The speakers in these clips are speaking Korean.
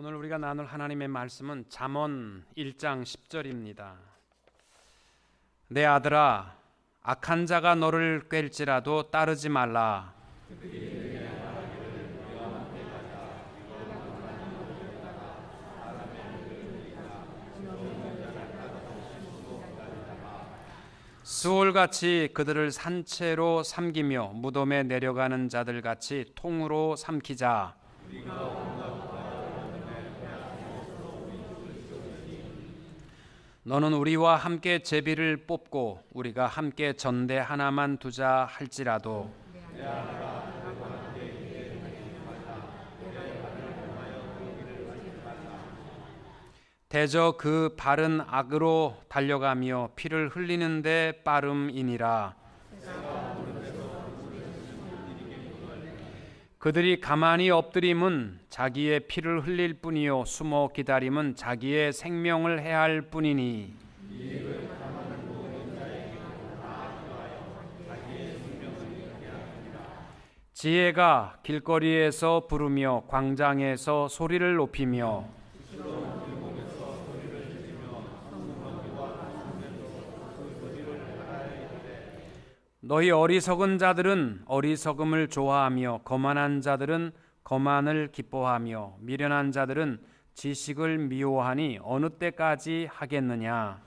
오늘 우리가 나눌 하나님의 말씀은 잠언 1장 10절입니다. 내 아들아 악한 자가 너를 꿰지라도 따르지 말라. 수월같이 그들을 산채로 삼기며 무덤에 내려가는 자들 같이 통으로 삼키자. 너는 우리와 함께 제비를 뽑고 우리가 함께 전대 하나만 두자 할지라도 대저 그 발은 악으로 달려가며 피를 흘리는데 빠름이니라 그들이 가만히 엎드림은 자기의 피를 흘릴 뿐이요 숨어 기다림은 자기의 생명을 해할 뿐이니. 지혜가 길거리에서 부르며 광장에서 소리를 높이며 너희 어리석은 자들은 어리석음을 좋아하며 거만한 자들은 거만을 기뻐하며 미련한 자들은 지식을 미워하니 어느 때까지 하겠느냐?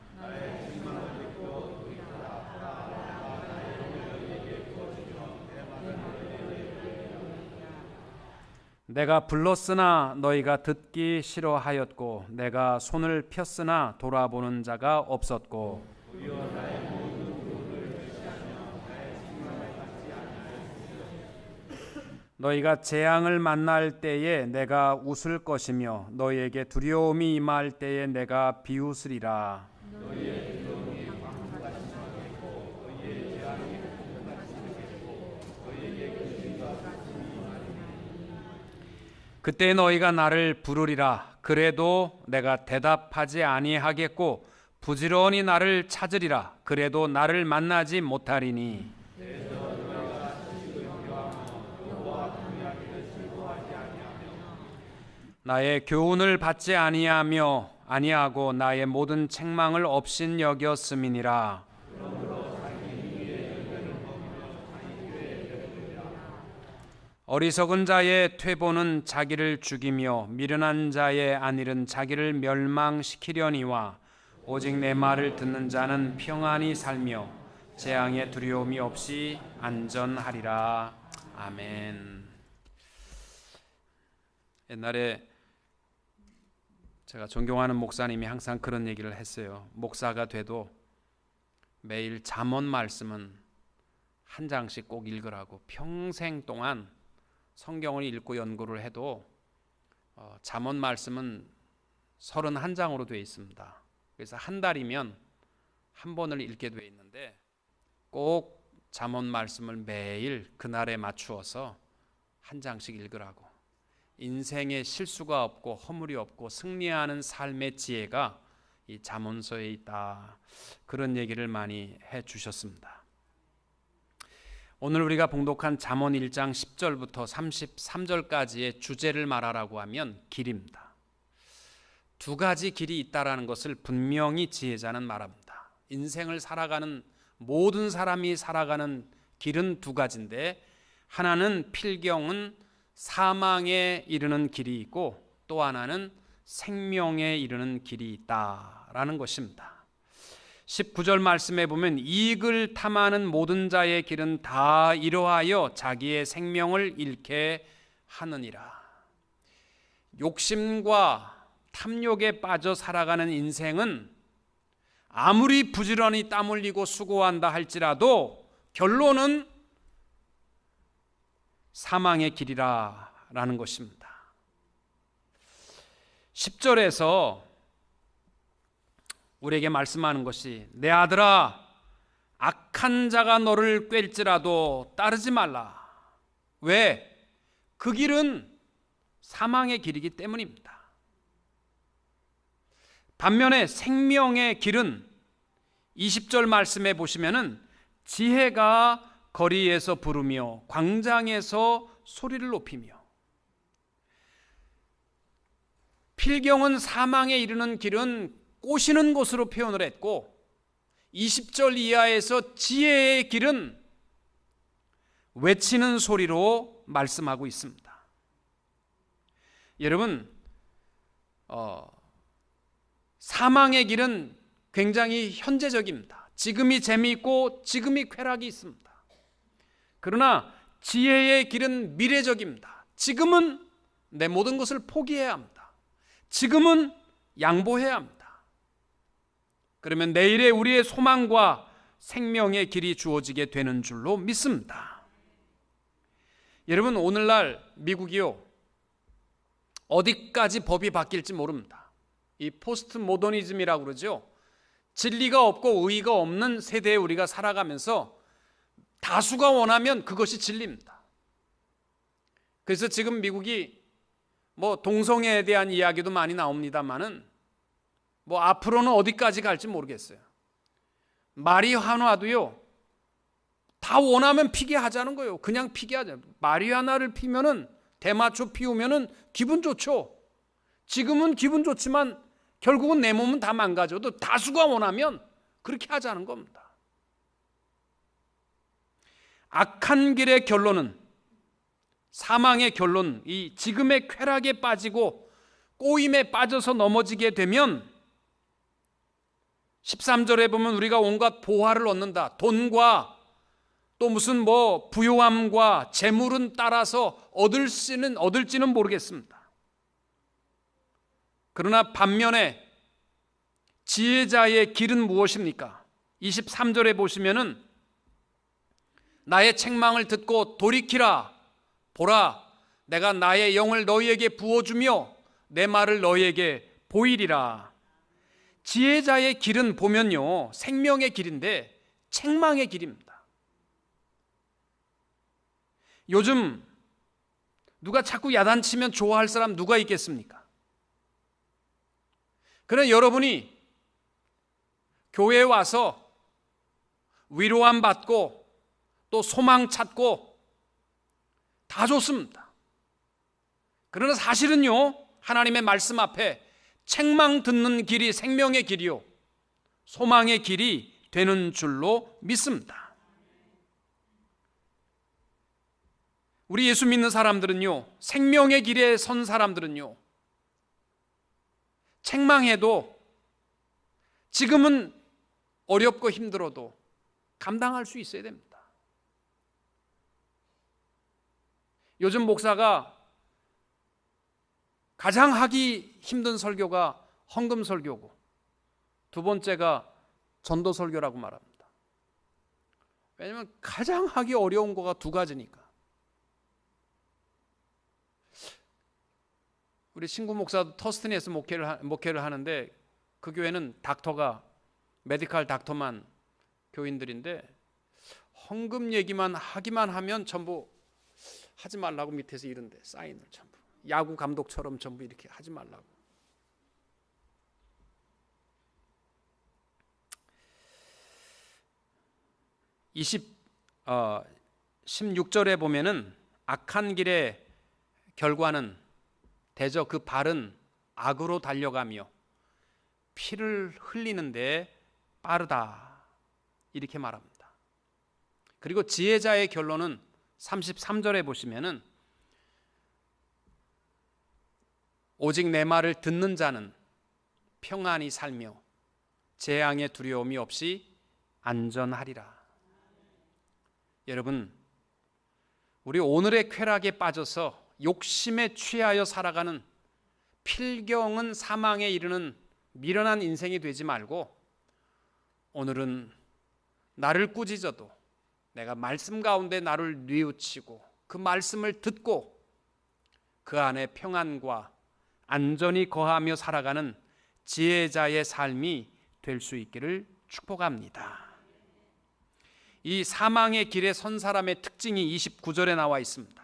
내가 불렀으나 너희가 듣기 싫어하였고 내가 손을 폈으나 돌아보는 자가 없었고 너희가 재앙을 만날 때에 내가 웃을 것이며 너희에게 두려움이 임할 때에 내가 비웃으리라. 그때 너희가 나를 부르리라. 그래도 내가 대답하지 아니하겠고 부지런히 나를 찾으리라. 그래도 나를 만나지 못하리니. 나의 교훈을 받지 아니하며 아니하고 나의 모든 책망을 없인 여겼음이니라. 어리석은 자의 퇴보는 자기를 죽이며 미련한 자의 안일은 자기를 멸망시키려니와 오직 내 말을 듣는 자는 평안히 살며 재앙의 두려움이 없이 안전하리라. 아멘. 옛날에 제가 존경하는 목사님이 항상 그런 얘기를 했어요. 목사가 돼도 매일 잠언 말씀은 한 장씩 꼭 읽으라고 평생 동안 성경을 읽고 연구를 해도 어, 잠언 말씀은 31장으로 되어 있습니다. 그래서 한 달이면 한 번을 읽게 되어 있는데 꼭 잠언 말씀을 매일 그날에 맞추어서 한 장씩 읽으라고. 인생에 실수가 없고 허물이 없고 승리하는 삶의 지혜가 이 잠언서에 있다. 그런 얘기를 많이 해 주셨습니다. 오늘 우리가 봉독한 잠언 1장 10절부터 33절까지의 주제를 말하라고 하면 길입니다. 두 가지 길이 있다라는 것을 분명히 지혜자는 말합니다. 인생을 살아가는 모든 사람이 살아가는 길은 두 가지인데 하나는 필경은 사망에 이르는 길이 있고 또 하나는 생명에 이르는 길이 있다라는 것입니다. 19절 말씀에 보면 이익을 탐하는 모든 자의 길은 다 이러하여 자기의 생명을 잃게 하느니라. 욕심과 탐욕에 빠져 살아가는 인생은 아무리 부지런히 땀 흘리고 수고한다 할지라도 결론은 사망의 길이라 라는 것입니다. 10절에서 우리에게 말씀하는 것이 내 아들아 악한 자가 너를 꿰지라도 따르지 말라. 왜? 그 길은 사망의 길이기 때문입니다. 반면에 생명의 길은 20절 말씀에 보시면은 지혜가 거리에서 부르며 광장에서 소리를 높이며 필경은 사망에 이르는 길은 꼬시는 곳으로 표현을 했고 20절 이하에서 지혜의 길은 외치는 소리로 말씀하고 있습니다. 여러분, 어, 사망의 길은 굉장히 현재적입니다. 지금이 재미있고 지금이 쾌락이 있습니다. 그러나 지혜의 길은 미래적입니다. 지금은 내 모든 것을 포기해야 합니다. 지금은 양보해야 합니다. 그러면 내일의 우리의 소망과 생명의 길이 주어지게 되는 줄로 믿습니다. 여러분, 오늘날 미국이요, 어디까지 법이 바뀔지 모릅니다. 이 포스트 모더니즘이라고 그러죠. 진리가 없고 의의가 없는 세대에 우리가 살아가면서 다수가 원하면 그것이 진리입니다. 그래서 지금 미국이 뭐 동성애에 대한 이야기도 많이 나옵니다만은 뭐 앞으로는 어디까지 갈지 모르겠어요. 마리화나도요. 다 원하면 피게 하자는 거예요. 그냥 피게 하자. 마리화나를 피면은 대마초 피우면은 기분 좋죠. 지금은 기분 좋지만 결국은 내 몸은 다 망가져도 다수가 원하면 그렇게 하자는 겁니다. 악한 길의 결론은 사망의 결론, 이 지금의 쾌락에 빠지고 꼬임에 빠져서 넘어지게 되면 13절에 보면 우리가 온갖 보화를 얻는다. 돈과 또 무슨 뭐 부요함과 재물은 따라서 얻을지는 얻을지는 모르겠습니다. 그러나 반면에 지혜자의 길은 무엇입니까? 23절에 보시면은 나의 책망을 듣고 돌이키라. 보라 내가 나의 영을 너희에게 부어주며 내 말을 너희에게 보이리라. 지혜자의 길은 보면요 생명의 길인데 책망의 길입니다. 요즘 누가 자꾸 야단치면 좋아할 사람 누가 있겠습니까? 그러나 여러분이 교회에 와서 위로함 받고 또 소망 찾고 다 좋습니다. 그러나 사실은요, 하나님의 말씀 앞에 책망 듣는 길이 생명의 길이요, 소망의 길이 되는 줄로 믿습니다. 우리 예수 믿는 사람들은요, 생명의 길에 선 사람들은요, 책망해도 지금은 어렵고 힘들어도 감당할 수 있어야 됩니다. 요즘 목사가 가장 하기 힘든 설교가 헌금 설교고 두 번째가 전도 설교라고 말합니다. 왜냐하면 가장 하기 어려운 거가 두 가지니까. 우리 친구 목사도 터스틴에서 목회를, 목회를 하는데 그 교회는 닥터가 메디칼 닥터만 교인들인데 헌금 얘기만 하기만 하면 전부 하지 말라고 밑에서 이런데 사인을 전부 야구 감독처럼 전부 이렇게 하지 말라고 이십 어, 16절에 보면은 악한 길의 결과는 대저 그 발은 악으로 달려가며 피를 흘리는데 빠르다. 이렇게 말합니다. 그리고 지혜자의 결론은 33절에 보시면은 오직 내 말을 듣는 자는 평안히 살며 재앙의 두려움이 없이 안전하리라. 여러분, 우리 오늘의 쾌락에 빠져서 욕심에 취하여 살아가는 필경은 사망에 이르는 미련한 인생이 되지 말고 오늘은 나를 꾸짖어도 내가 말씀 가운데 나를 뉘우치고 그 말씀을 듣고 그 안에 평안과 안전이 거하며 살아가는 지혜자의 삶이 될 수 있기를 축복합니다. 이 사망의 길에 선 사람의 특징이 29절에 나와 있습니다.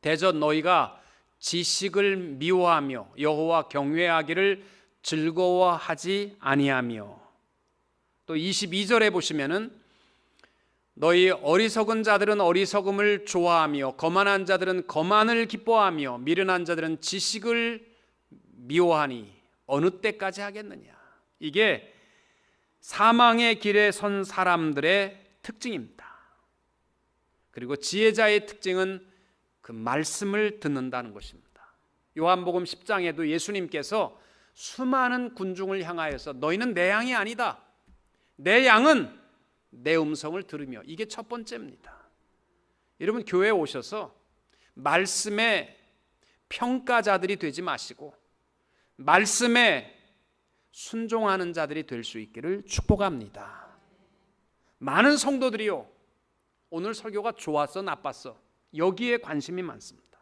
대전 너희가 지식을 미워하며 여호와 경외하기를 즐거워하지 아니하며 또 22절에 보시면은 너희 어리석은 자들은 어리석음을 좋아하며 거만한 자들은 거만을 기뻐하며 미련한 자들은 지식을 미워하니 어느 때까지 하겠느냐. 이게 사망의 길에 선 사람들의 특징입니다. 그리고 지혜자의 특징은 그 말씀을 듣는다는 것입니다. 요한복음 10장에도 예수님께서 수많은 군중을 향하여서 너희는 내 양이 아니다. 내 양은 내 음성을 들으며 이게 첫 번째입니다. 여러분 교회에 오셔서 말씀의 평가자들이 되지 마시고 말씀에 순종하는 자들이 될 수 있기를 축복합니다. 많은 성도들이요. 오늘 설교가 좋았어, 나빴어. 여기에 관심이 많습니다.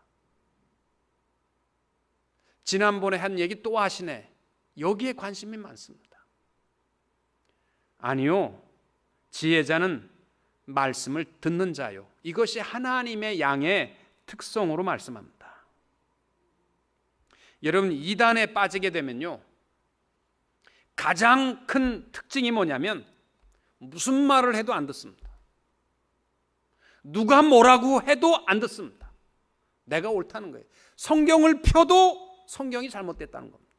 지난번에 한 얘기 또 하시네. 여기에 관심이 많습니다. 아니요. 지혜자는 말씀을 듣는 자요. 이것이 하나님의 양의 특성으로 말씀합니다. 여러분, 이단에 빠지게 되면요. 가장 큰 특징이 뭐냐면 무슨 말을 해도 안 듣습니다. 누가 뭐라고 해도 안 듣습니다. 내가 옳다는 거예요. 성경을 펴도 성경이 잘못됐다는 겁니다.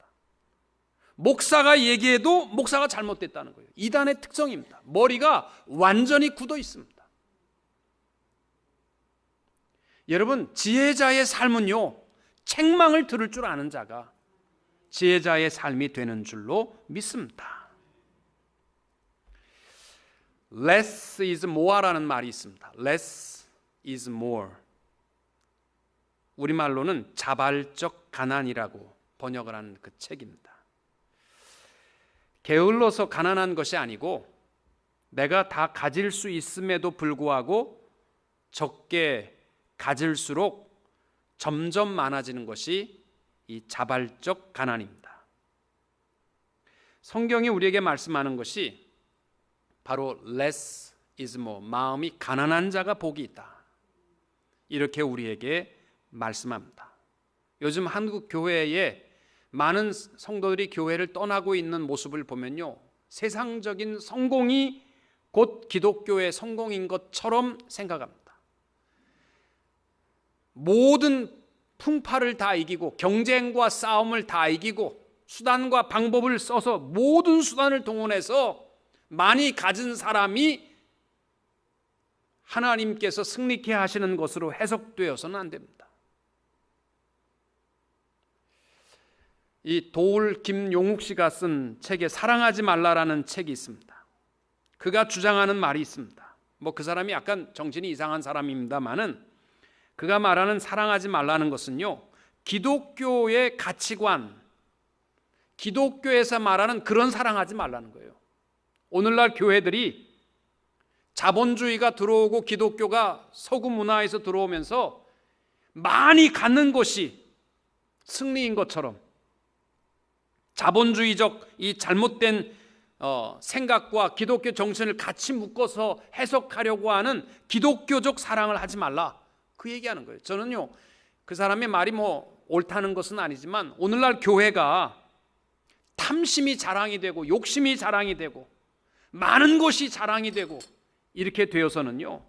목사가 얘기해도 목사가 잘못됐다는 거예요. 이단의 특성입니다. 머리가 완전히 굳어 있습니다. 여러분, 지혜자의 삶은요, 책망을 들을 줄 아는 자가 지혜자의 삶이 되는 줄로 믿습니다. less is more라는 말이 있습니다. less is more. 우리말로는 자발적 가난이라고 번역을 하는 그 책입니다. 게을러서 가난한 것이 아니고 내가 다 가질 수 있음에도 불구하고 적게 가질수록 점점 많아지는 것이 이 자발적 가난입니다. 성경이 우리에게 말씀하는 것이 바로 less is more. 마음이 가난한 자가 복이 있다. 이렇게 우리에게 말씀합니다. 요즘 한국 교회에 많은 성도들이 교회를 떠나고 있는 모습을 보면요. 세상적인 성공이 곧 기독교의 성공인 것처럼 생각합니다. 모든 풍파를 다 이기고 경쟁과 싸움을 다 이기고 수단과 방법을 써서 모든 수단을 동원해서 많이 가진 사람이 하나님께서 승리케 하시는 것으로 해석되어서는 안 됩니다. 이 도울 김용욱 씨가 쓴 책에 사랑하지 말라라는 책이 있습니다. 그가 주장하는 말이 있습니다. 뭐 그 사람이 약간 정신이 이상한 사람입니다만은 그가 말하는 사랑하지 말라는 것은요. 기독교의 가치관, 기독교에서 말하는 그런 사랑하지 말라는 거예요. 오늘날 교회들이 자본주의가 들어오고 기독교가 서구 문화에서 들어오면서 많이 갖는 것이 승리인 것처럼 자본주의적 이 잘못된 어, 생각과 기독교 정신을 같이 묶어서 해석하려고 하는 기독교적 사랑을 하지 말라. 그 얘기하는 거예요. 저는요, 그 사람의 말이 뭐 옳다는 것은 아니지만 오늘날 교회가 탐심이 자랑이 되고 욕심이 자랑이 되고 많은 것이 자랑이 되고 이렇게 되어서는요,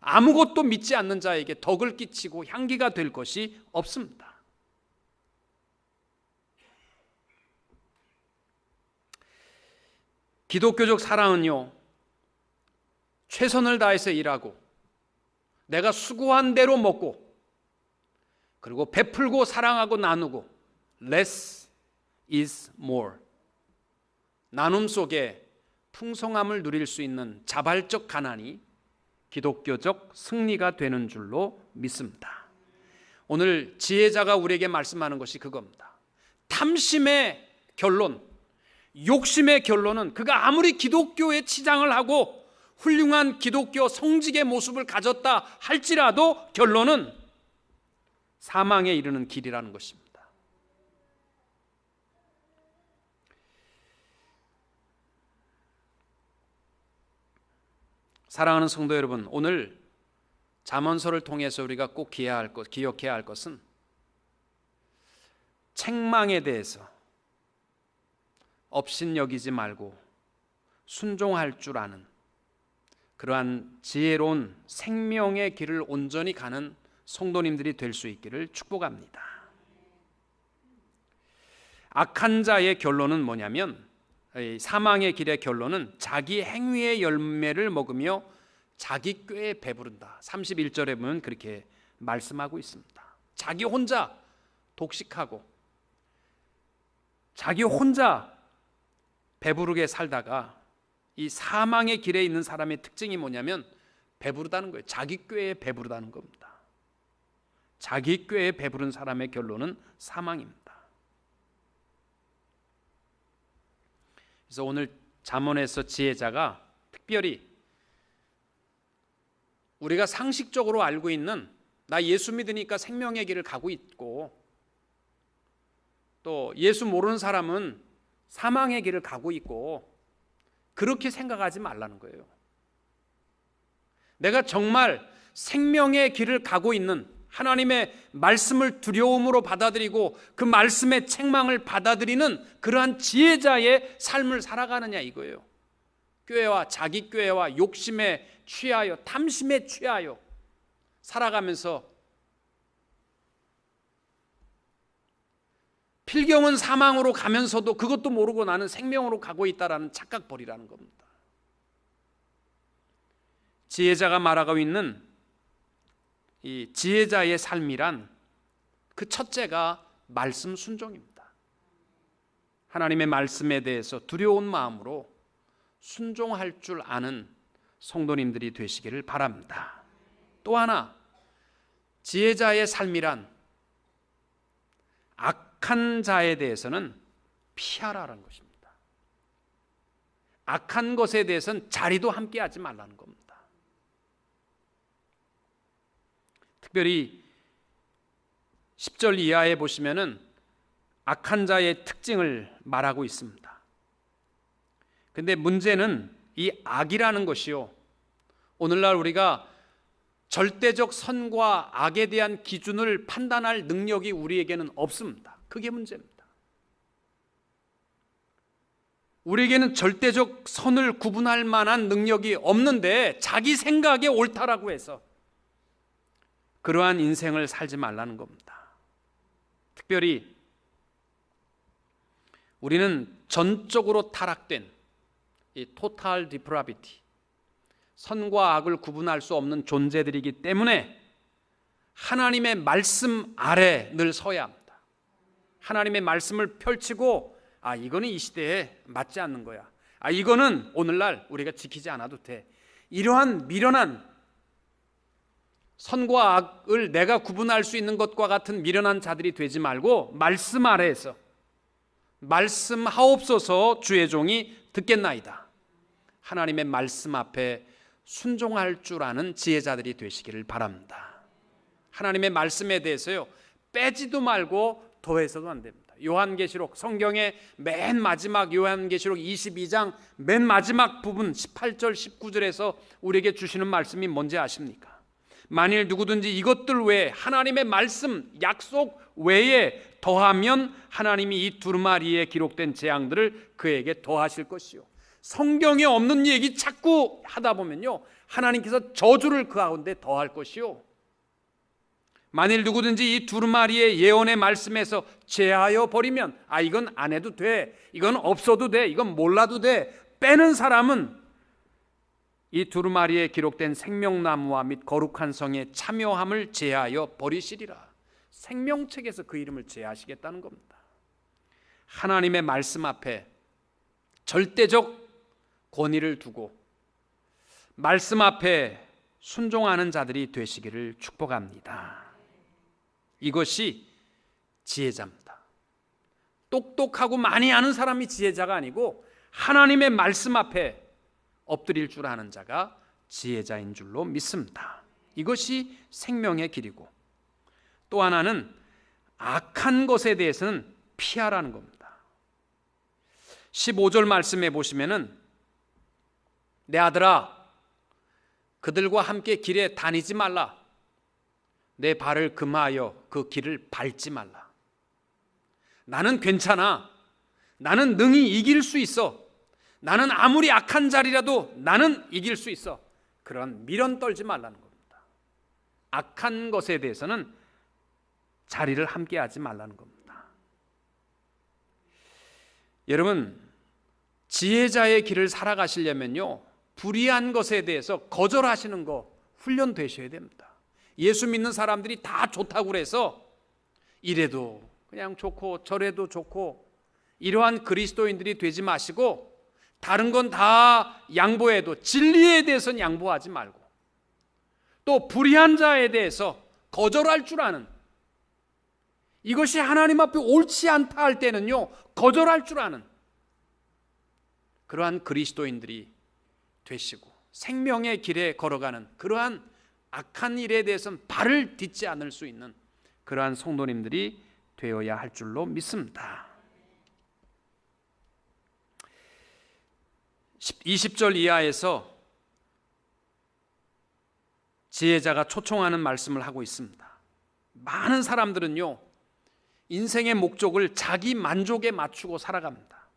아무것도 믿지 않는 자에게 덕을 끼치고 향기가 될 것이 없습니다. 기독교적 사랑은요, 최선을 다해서 일하고 내가 수고한 대로 먹고 그리고 베풀고 사랑하고 나누고 less is more 나눔 속에 풍성함을 누릴 수 있는 자발적 가난이 기독교적 승리가 되는 줄로 믿습니다. 오늘 지혜자가 우리에게 말씀하는 것이 그겁니다. 탐심의 결론, 욕심의 결론은 그가 아무리 기독교에 치장을 하고 훌륭한 기독교 성직의 모습을 가졌다 할지라도 결론은 사망에 이르는 길이라는 것입니다. 사랑하는 성도 여러분, 오늘 잠언서를 통해서 우리가 꼭 기해야 할 것, 기억해야 할 것은 책망에 대해서 업신여기지 말고 순종할 줄 아는 그러한 지혜로운 생명의 길을 온전히 가는 성도님들이 될 수 있기를 축복합니다. 악한 자의 결론은 뭐냐면 사망의 길의 결론은 자기 행위의 열매를 먹으며 자기 꾀에 배부른다. 31절에 보면 그렇게 말씀하고 있습니다. 자기 혼자 독식하고 자기 혼자 배부르게 살다가 이 사망의 길에 있는 사람의 특징이 뭐냐면 배부르다는 거예요. 자기 꾀에 배부르다는 겁니다. 자기 꾀에 배부른 사람의 결론은 사망입니다. 그래서 오늘 잠언에서 지혜자가 특별히 우리가 상식적으로 알고 있는 나 예수 믿으니까 생명의 길을 가고 있고 또 예수 모르는 사람은 사망의 길을 가고 있고 그렇게 생각하지 말라는 거예요. 내가 정말 생명의 길을 가고 있는 하나님의 말씀을 두려움으로 받아들이고 그 말씀의 책망을 받아들이는 그러한 지혜자의 삶을 살아가느냐 이거예요. 꾀와 자기 꾀와 욕심에 취하여 탐심에 취하여 살아가면서 필경은 사망으로 가면서도 그것도 모르고 나는 생명으로 가고 있다라는 착각 버리라는 겁니다. 지혜자가 말하고 있는 이 지혜자의 삶이란 그 첫째가 말씀 순종입니다. 하나님의 말씀에 대해서 두려운 마음으로 순종할 줄 아는 성도님들이 되시기를 바랍니다. 또 하나 지혜자의 삶이란 악 한 자에 대해서는 피하라는 것입니다. 악한 것에 대해서는 자리도 함께 하지 말라는 겁니다. 특별히 10절 이하에 보시면은 악한 자의 특징을 말하고 있습니다. 근데 문제는 이 악이라는 것이요. 오늘날 우리가 절대적 선과 악에 대한 기준을 판단할 능력이 우리에게는 없습니다. 그게 문제입니다. 우리에게는 절대적 선을 구분할 만한 능력이 없는데 자기 생각에 옳다라고 해서 그러한 인생을 살지 말라는 겁니다. 특별히 우리는 전적으로 타락된 이 토탈 디프라비티 선과 악을 구분할 수 없는 존재들이기 때문에 하나님의 말씀 아래 늘 서야 합니다. 하나님의 말씀을 펼치고 아 이거는 이 시대에 맞지 않는 거야. 아 이거는 오늘날 우리가 지키지 않아도 돼. 이러한 미련한 선과 악을 내가 구분할 수 있는 것과 같은 미련한 자들이 되지 말고 말씀 아래에서 말씀하옵소서 주의 종이 듣겠나이다. 하나님의 말씀 앞에 순종할 줄 아는 지혜자들이 되시기를 바랍니다. 하나님의 말씀에 대해서요 빼지도 말고 더해서도 안 됩니다. 요한계시록 성경의 맨 마지막 요한계시록 22장 맨 마지막 부분 18절 19절에서 우리에게 주시는 말씀이 뭔지 아십니까? 만일 누구든지 이것들 외에 하나님의 말씀, 약속 외에 더하면 하나님이 이 두루마리에 기록된 재앙들을 그에게 더하실 것이요. 성경에 없는 얘기 자꾸 하다 보면요. 하나님께서 저주를 그 가운데 더할 것이요. 만일 누구든지 이 두루마리의 예언의 말씀에서 제하여 버리면 아 이건 안 해도 돼. 이건 없어도 돼. 이건 몰라도 돼. 빼는 사람은 이 두루마리에 기록된 생명나무와 및 거룩한 성의 참여함을 제하여 버리시리라. 생명책에서 그 이름을 제하시겠다는 겁니다. 하나님의 말씀 앞에 절대적 권위를 두고 말씀 앞에 순종하는 자들이 되시기를 축복합니다. 이것이 지혜자입니다. 똑똑하고 많이 아는 사람이 지혜자가 아니고 하나님의 말씀 앞에 엎드릴 줄 아는 자가 지혜자인 줄로 믿습니다. 이것이 생명의 길이고 또 하나는 악한 것에 대해서는 피하라는 겁니다. 15절 말씀에 보시면은 내 아들아 그들과 함께 길에 다니지 말라 내 발을 금하여 그 길을 밟지 말라 나는 괜찮아 나는 능히 이길 수 있어 나는 아무리 악한 자리라도 나는 이길 수 있어. 그런 미련 떨지 말라는 겁니다. 악한 것에 대해서는 자리를 함께 하지 말라는 겁니다. 여러분 지혜자의 길을 살아가시려면요 불의한 것에 대해서 거절하시는 거 훈련되셔야 됩니다. 예수 믿는 사람들이 다 좋다고 그래서 이래도 그냥 좋고 저래도 좋고 이러한 그리스도인들이 되지 마시고 다른 건 다 양보해도 진리에 대해서는 양보하지 말고 또 불의한 자에 대해서 거절할 줄 아는 이것이 하나님 앞에 옳지 않다 할 때는요 거절할 줄 아는 그러한 그리스도인들이 되시고 생명의 길에 걸어가는 그러한 악한 일에 대해서는 발을 딛지 않을 수 있는 그러한 성도님들이 되어야 할 줄로 믿습니다. 20절 이하에서 지혜자가 초청하는 말씀을 하고 있습니다. 많은 사람들은요, 인생의 목적을 자기 만족에 맞추고 살아갑니다.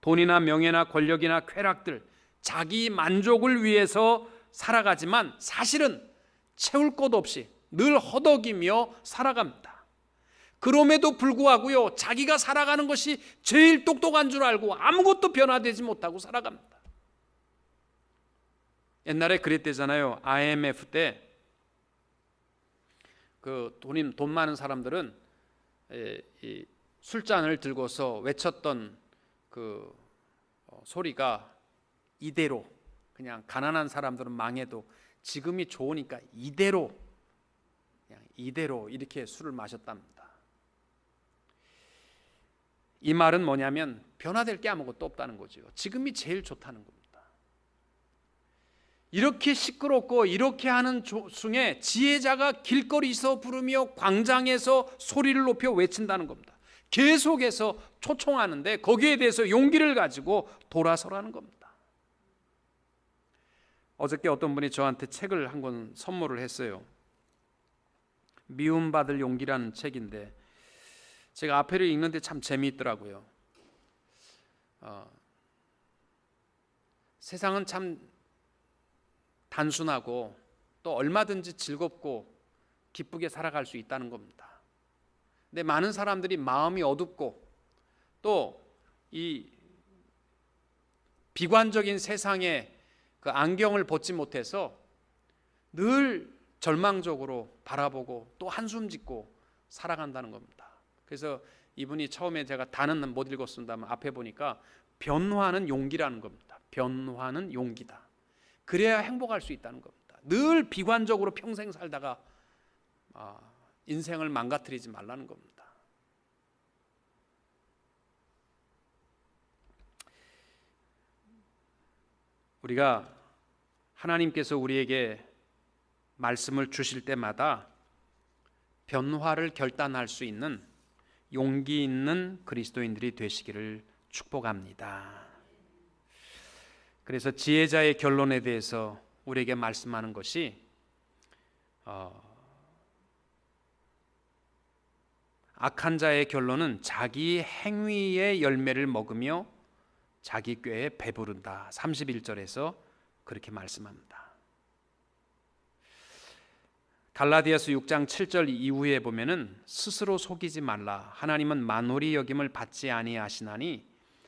돈이나 명예나 권력이나 쾌락들, 자기 만족을 위해서 살아가지만 사실은 채울 것 없이 늘 허덕이며 살아갑니다. 그럼에도 불구하고요, 자기가 살아가는 것이 제일 똑똑한 줄 알고 아무것도 변화되지 못하고 살아갑니다. 옛날에 그랬대잖아요. IMF 때 그 돈이 돈 많은 사람들은 이 술잔을 들고서 외쳤던 그 어, 소리가 이대로 그냥 가난한 사람들은 망해도 지금이 좋으니까 이대로 그냥 이대로 이렇게 술을 마셨답니다. 이 말은 뭐냐면 변화될 게 아무것도 없다는 거죠. 지금이 제일 좋다는 겁니다. 이렇게 시끄럽고 이렇게 하는 중에 지혜자가 길거리에서 부르며 광장에서 소리를 높여 외친다는 겁니다. 계속해서 초청하는데 거기에 대해서 용기를 가지고 돌아서라는 겁니다. 어저께 어떤 분이 저한테 책을 한 권 선물을 했어요. 미움받을 용기라는 책인데 제가 앞에를 읽는데 참 재미있더라고요. 어, 세상은 참 단순하고 또 얼마든지 즐겁고 기쁘게 살아갈 수 있다는 겁니다. 근데 많은 사람들이 마음이 어둡고 또 이 비관적인 세상에 그 안경을 벗지 못해서 늘 절망적으로 바라보고 또 한숨 짓고 살아간다는 겁니다. 그래서 이분이 처음에 제가 단은 못 읽었습니다만 앞에 보니까 변화는 용기라는 겁니다. 변화는 용기다. 그래야 행복할 수 있다는 겁니다. 늘 비관적으로 평생 살다가 아, 인생을 망가뜨리지 말라는 겁니다. 우리가 하나님께서 우리에게 말씀을 주실 때마다 변화를 결단할 수 있는 용기 있는 그리스도인들이 되시기를 축복합니다. 그래서 지혜자의 결론에 대해서 우리에게 말씀하는 것이 어, 악한 자의 결론은 자기 행위의 열매를 먹으며 자기 꾀에 배부른다. 31절에서 그렇게 말씀합니다. 갈라디아서 6장 7절 이후에 보면은 스스로 속이지 말라. 하나님은 만홀이 여김을 받지 아니하시나니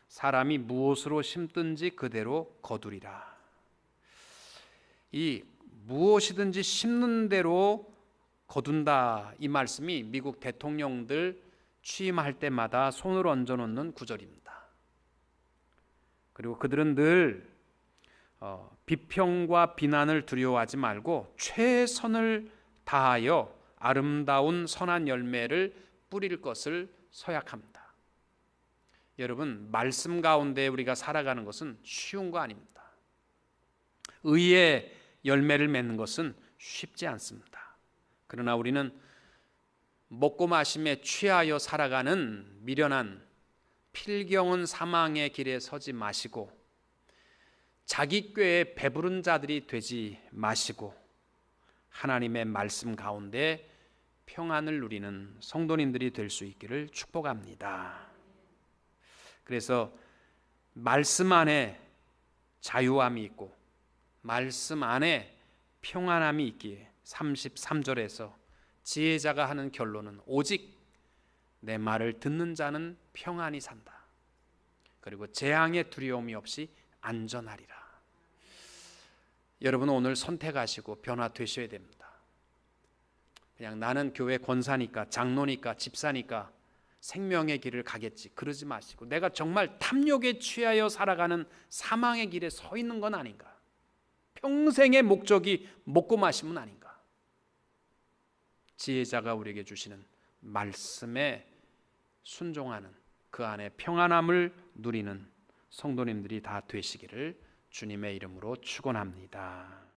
사람이 무엇으로 심든지 그대로 거두리라. 이 무엇이든지 심는 대로 거둔다 이 말씀이 미국 대통령들 취임할 때마다 손을 얹어 놓는 구절입니다. 그리고 그들은 늘 어, 비평과 비난을 두려워하지 말고 최선을 다하여 아름다운 선한 열매를 뿌릴 것을 서약합니다. 여러분, 말씀 가운데 우리가 살아가는 것은 쉬운 거 아닙니다. 의의 열매를 맺는 것은 쉽지 않습니다. 그러나 우리는 먹고 마심에 취하여 살아가는 미련한 필경은 사망의 길에 서지 마시고 자기 꾀에 배부른 자들이 되지 마시고 하나님의 말씀 가운데 평안을 누리는 성도님들이 될 수 있기를 축복합니다. 그래서 말씀 안에 자유함이 있고 말씀 안에 평안함이 있기에 33절에서 지혜자가 하는 결론은 오직 내 말을 듣는 자는 평안히 산다. 그리고 재앙의 두려움이 없이 안전하리라. 여러분 오늘 선택하시고 변화되셔야 됩니다. 그냥 나는 교회 권사니까 장로니까 집사니까 생명의 길을 가겠지 그러지 마시고 내가 정말 탐욕에 취하여 살아가는 사망의 길에 서 있는 건 아닌가? 평생의 목적이 먹고 마시면 아닌가? 지혜자가 우리에게 주시는 말씀에 순종하는 그 안에 평안함을 누리는 성도님들이 다 되시기를 주님의 이름으로 축원합니다.